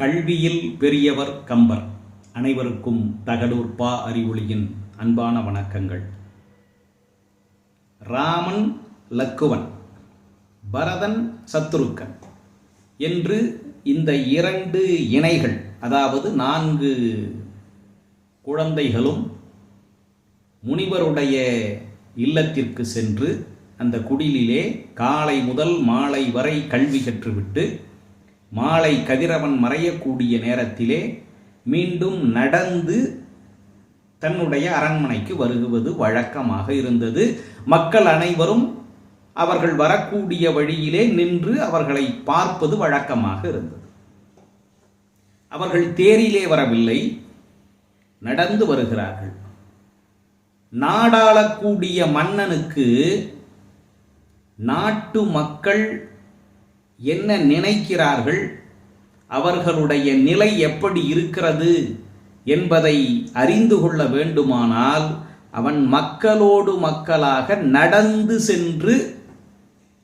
கல்வியில் பெரியவர் கம்பர். அனைவருக்கும் தகடூர் பா அறிவொளியின் அன்பான வணக்கங்கள். ராமன் லக்குவன் பரதன் சத்துருக்கன் என்று இந்த இரண்டு இணைகள் அதாவது நான்கு குழந்தைகளும் முனிவருடைய இல்லத்திற்கு சென்று அந்த குடிலிலே காலை முதல் மாலை வரை கல்வி கற்றுவிட்டு மாலை கதிரவன் மறையக்கூடிய நேரத்திலே மீண்டும் நடந்து தன்னுடைய அரண்மனைக்கு வருகுவது வழக்கமாக இருந்தது. மக்கள் அனைவரும் அவர்கள் வரக்கூடிய வழியிலே நின்று அவர்களை பார்ப்பது வழக்கமாக இருந்தது. அவர்கள் தேரிலே வரவில்லை நடந்து வருகிறார்கள். நாடாளக்கூடிய மன்னனுக்கு நாட்டு மக்கள் என்ன நினைக்கிறார்கள்? அவர்களுடைய நிலை எப்படி இருக்கிறது என்பதை அறிந்து கொள்ள வேண்டுமானால் அவன் மக்களோடு மக்களாக நடந்து சென்று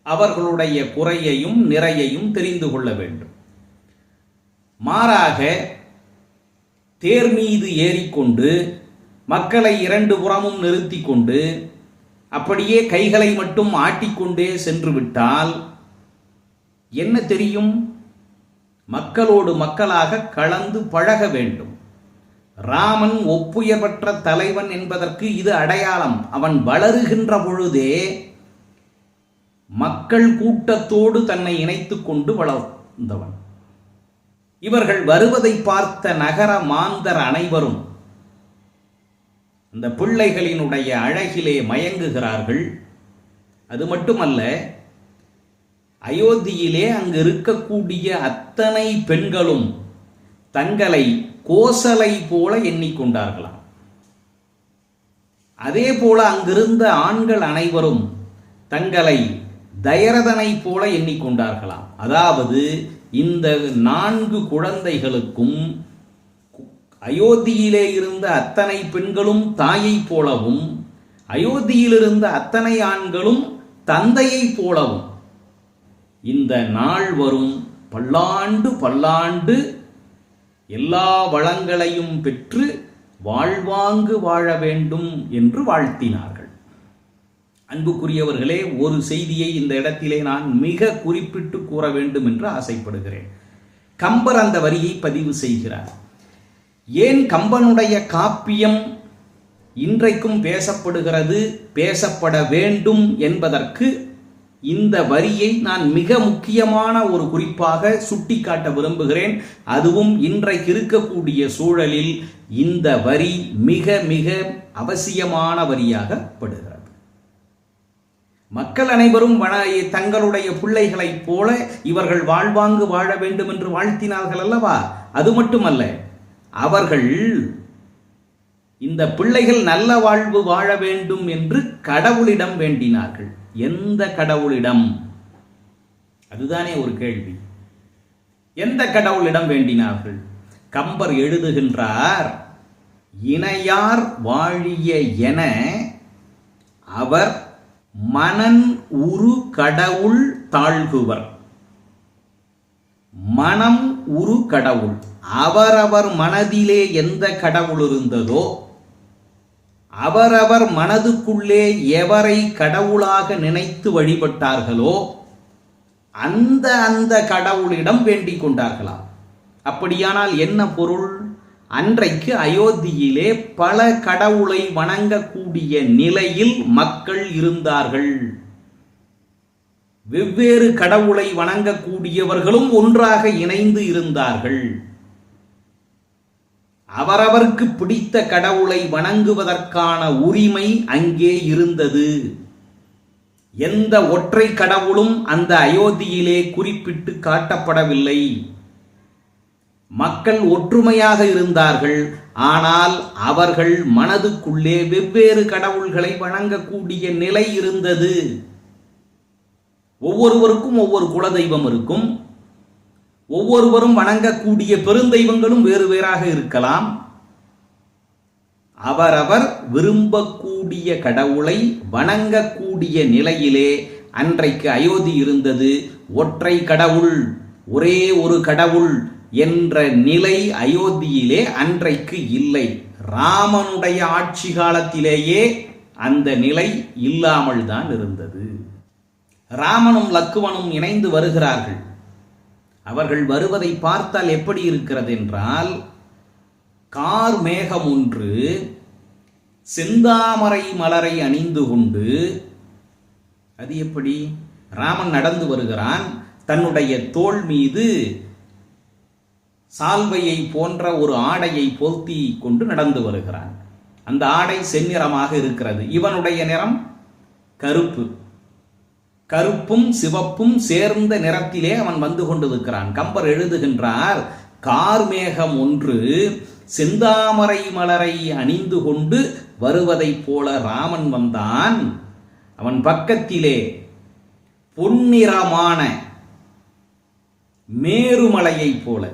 அவர்களுடைய குறையையும் நிறையையும் தெரிந்து கொள்ள வேண்டும். மாறாக தேர் மீது ஏறிக்கொண்டு மக்களை இரண்டு புறமும் நிறுத்தி கொண்டு அப்படியே கைகளை மட்டும் ஆட்டிக்கொண்டே சென்று விட்டால் என்ன தெரியும்? மக்களோடு மக்களாக கலந்து பழக வேண்டும். ராமன் ஒப்புயர்பற்ற தலைவன் என்பதற்கு இது அடையாளம். அவன் வளருகின்ற பொழுதே மக்கள் கூட்டத்தோடு தன்னை இணைத்துக் கொண்டு வளர்ந்தவன். இவர்கள் வருவதை பார்த்த நகர மாந்தர் அனைவரும் அந்த பிள்ளைகளினுடைய அழகிலே மயங்குகிறார்கள். அது மட்டுமல்ல அயோத்தியிலே அங்கு இருக்கக்கூடிய அத்தனை பெண்களும் தங்களை கோசலை போல எண்ணிக்கொண்டார்களாம். அதே போல அங்கிருந்த ஆண்கள் அனைவரும் தங்களை தயரதனை போல எண்ணிக்கொண்டார்களாம். அதாவது இந்த நான்கு குழந்தைகளுக்கும் அயோத்தியிலே இருந்த அத்தனை பெண்களும் தாயைப் போலவும் அயோத்தியில் இருந்த அத்தனை ஆண்களும் தந்தையைப் போலவும் இந்த நாள் வரும் பல்லாண்டு பல்லாண்டு எல்லா வளங்களையும் பெற்று வாழ்வாங்கு வாழ வேண்டும் என்று வாழ்த்தினார்கள். அன்புக்குரியவர்களே ஒரு செய்தியை இந்த இடத்திலே நான் மிக குறிப்பிட்டு கூற வேண்டும் என்று ஆசைப்படுகிறேன். கம்பர் அந்த வரியை பதிவு செய்கிறார். ஏன் கம்பனுடைய காப்பியம் இன்றைக்கும் பேசப்படுகிறது பேசப்பட வேண்டும் என்பதற்கு இந்த வரியை நான் மிக முக்கியமான ஒரு குறிப்பாக சுட்டிக்காட்ட விரும்புகிறேன். அதுவும் இன்றைக்கு இருக்கக்கூடிய சூழலில் இந்த வரி மிக மிக அவசியமான வரியாக படுகிறது. மக்கள் அனைவரும் தங்களுடைய பிள்ளைகளைப் போல இவர்கள் வாழ்வாங்கு வாழ வேண்டும் என்று வாழ்த்தினார்கள் அல்லவா? அது மட்டுமல்ல அவர்கள் இந்த பிள்ளைகள் நல்ல வாழ்வு வாழ வேண்டும் என்று கடவுளிடம் வேண்டினார்கள். எந்த கடவுளிடம்? அதுதானே ஒரு கேள்வி. எந்த கடவுளிடம் வேண்டினார்கள்? கம்பர் எழுதுகின்றார் இணையார் வாழிய என அவர் மனன் உரு கடவுள் தாழ்குவர். மனம் உரு கடவுள். அவரவர் மனதிலே எந்த கடவுள் இருந்ததோ அவரவர் மனதுக்குள்ளே எவரை கடவுளாக நினைத்து வழிபட்டார்களோ அந்த அந்த கடவுளிடம் வேண்டிக் கொண்டார்களாம். அப்படியானால் என்ன பொருள்? அன்றைக்கு அயோத்தியிலே பல கடவுளை வணங்கக்கூடிய நிலையில் மக்கள் இருந்தார்கள். வெவ்வேறு கடவுளை வணங்கக்கூடியவர்களும் ஒன்றாக இணைந்து இருந்தார்கள். அவரவருக்கு பிடித்த கடவுளை வணங்குவதற்கான உரிமை அங்கே இருந்தது. எந்த ஒற்றை கடவுளும் அந்த அயோத்தியிலே குறிப்பிட்டு காட்டப்படவில்லை. மக்கள் ஒற்றுமையாக இருந்தார்கள். ஆனால் அவர்கள் மனதுக்குள்ளே வெவ்வேறு கடவுள்களை வணங்கக்கூடிய நிலை இருந்தது. ஒவ்வொருவருக்கும் ஒவ்வொரு குலதெய்வம் இருக்கும். ஒவ்வொருவரும் வணங்கக்கூடிய பெருந்தெய்வங்களும் வேறு வேறாக இருக்கலாம். அவரவர் விரும்பக்கூடிய கடவுளை வணங்கக்கூடிய நிலையிலே அன்றைக்கு அயோத்தி இருந்தது. ஒற்றை கடவுள் ஒரே ஒரு கடவுள் என்ற நிலை அயோத்தியிலே அன்றைக்கு இல்லை. ராமனுடைய ஆட்சி காலத்திலேயே அந்த நிலை இல்லாமல் தான் இருந்தது. ராமனும் லக்குவனும் இணைந்து வருகிறார்கள். அவர்கள் வருவதை பார்த்தால் எப்படி இருக்கிறது என்றால் கார் மேகம் ஒன்று செந்தாமரை மலரை அணிந்து கொண்டு அது எப்படி? ராமன் நடந்து வருகிறான். தன்னுடைய தோள் மீது சால்வையை போன்ற ஒரு ஆடையை போர்த்தி கொண்டு நடந்து வருகிறான். அந்த ஆடை செந்நிறமாக இருக்கிறது. இவனுடைய நிறம் கருப்பு. கருப்பும் சிவப்பும் சேர்ந்த நிறத்திலே அவன் வந்து கொண்டிருக்கிறான். கம்பர் எழுதுகின்றார் கார்மேகம் ஒன்று செந்தாமரை மலரை அணிந்து கொண்டு வருவதைப் போல ராமன் வந்தான். அவன் பக்கத்திலே பொன்னிறமான மேருமலையைப் போல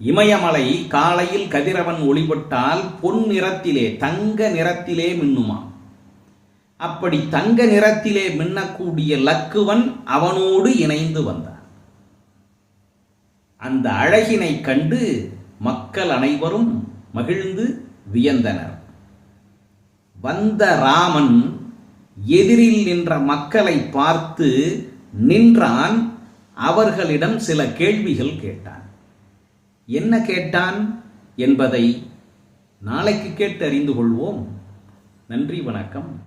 இமயமலை காலையில் கதிரவன் ஒளிபட்டால் பொன் நிறத்திலே தங்க நிறத்திலே மின்னுமா அப்படி தங்க நிறத்திலே மின்னக்கூடிய லக்குவன் அவனோடு இணைந்து வந்தான். அந்த அழகினை கண்டு மக்கள் அனைவரும் மகிழ்ந்து வியந்தனர். வந்த ராமன் எதிரில் நின்ற மக்களை பார்த்து நின்றான். அவர்களிடம் சில கேள்விகள் கேட்டான். என்ன கேட்டான் என்பதை நாளைக்கு கேட்டு அறிந்து கொள்வோம். நன்றி வணக்கம்.